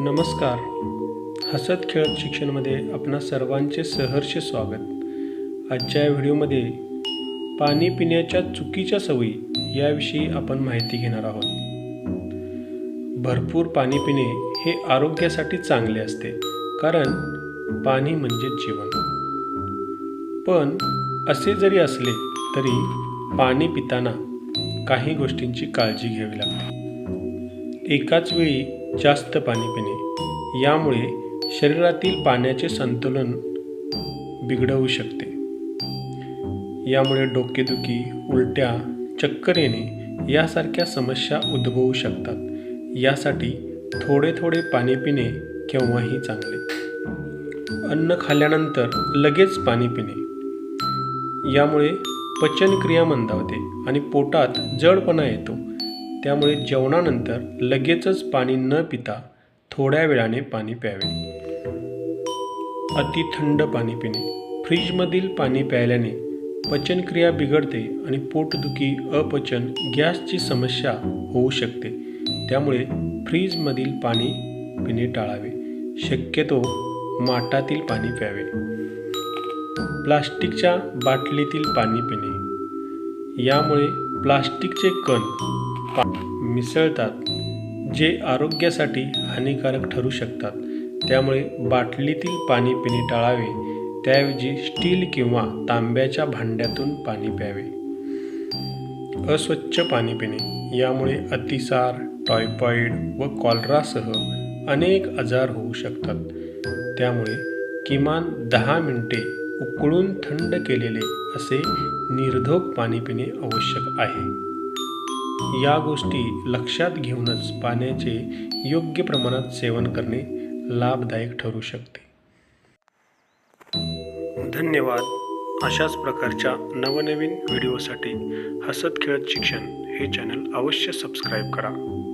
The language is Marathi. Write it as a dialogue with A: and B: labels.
A: नमस्कार. हसत खेळत शिक्षणमध्ये आपणा सर्वांचे सहर्ष स्वागत. आजच्या या व्हिडिओमध्ये पाणी पिण्याच्या चुकीच्या सवयी याविषयी आपण माहिती घेणार आहोत. भरपूर पाणी पिणे हे आरोग्यासाठी चांगले असते कारण पाणी म्हणजे जीवन पण असे जरी असले तरी पाणी पिताना काही गोष्टींची काळजी घ्यावी लागते. एकाच वेळी जास्त पाणी पिणे. यामुळे शरीरातील पाण्याचे संतुलन बिघडवू शकते. यामुळे डोकेदुखी उलट्या चक्कर येणे यासारख्या समस्या उद्भवू शकतात. यासाठी थोडे थोडे पाणी पिणे केव्हाही चांगले. अन्न खाल्ल्यानंतर लगेच पाणी पिणे. यामुळे पचनक्रिया मंदावते आणि पोटात जडपणा येतो. त्यामुळे जेवणानंतर लगेचच पाणी न पिता थोड्या वेळाने पाणी प्यावे. अति थंड पाणी पिणे. फ्रीजमधील पाणी प्यायल्याने पचनक्रिया बिघडते आणि पोटदुखी अपचन गॅसची समस्या होऊ शकते. त्यामुळे फ्रीजमधील पाणी पिणे टाळावे. शक्यतो माठातील पाणी प्यावे. प्लास्टिकच्या बाटलीतील पाणी पिणे. यामुळे प्लास्टिकचे कण मिसळतात जे आरोग्यासाठी हानिकारक ठरू शकतात. त्यामुळे बाटलीतील पाणी पिणे टाळावे. त्याऐवजी स्टील किंवा तांब्याच्या भांड्यातून पाणी प्यावे. अस्वच्छ पाणी पिणे. यामुळे अतिसार टायफॉईड व कॉलरासह अनेक आजार होऊ शकतात. त्यामुळे किमान दहा मिनिटे उकळून थंड केलेले असे निर्धोक पाणी पिणे आवश्यक आहे. या गोष्टी लक्षात घेऊनच पाण्याचे योग्य प्रमाणात सेवन करणे लाभदायक ठरू शकते. धन्यवाद. अशाच प्रकारच्या नवनवीन व्हिडिओसाठी हसत खेळत शिक्षण हे चॅनल अवश्य सबस्क्राईब करा.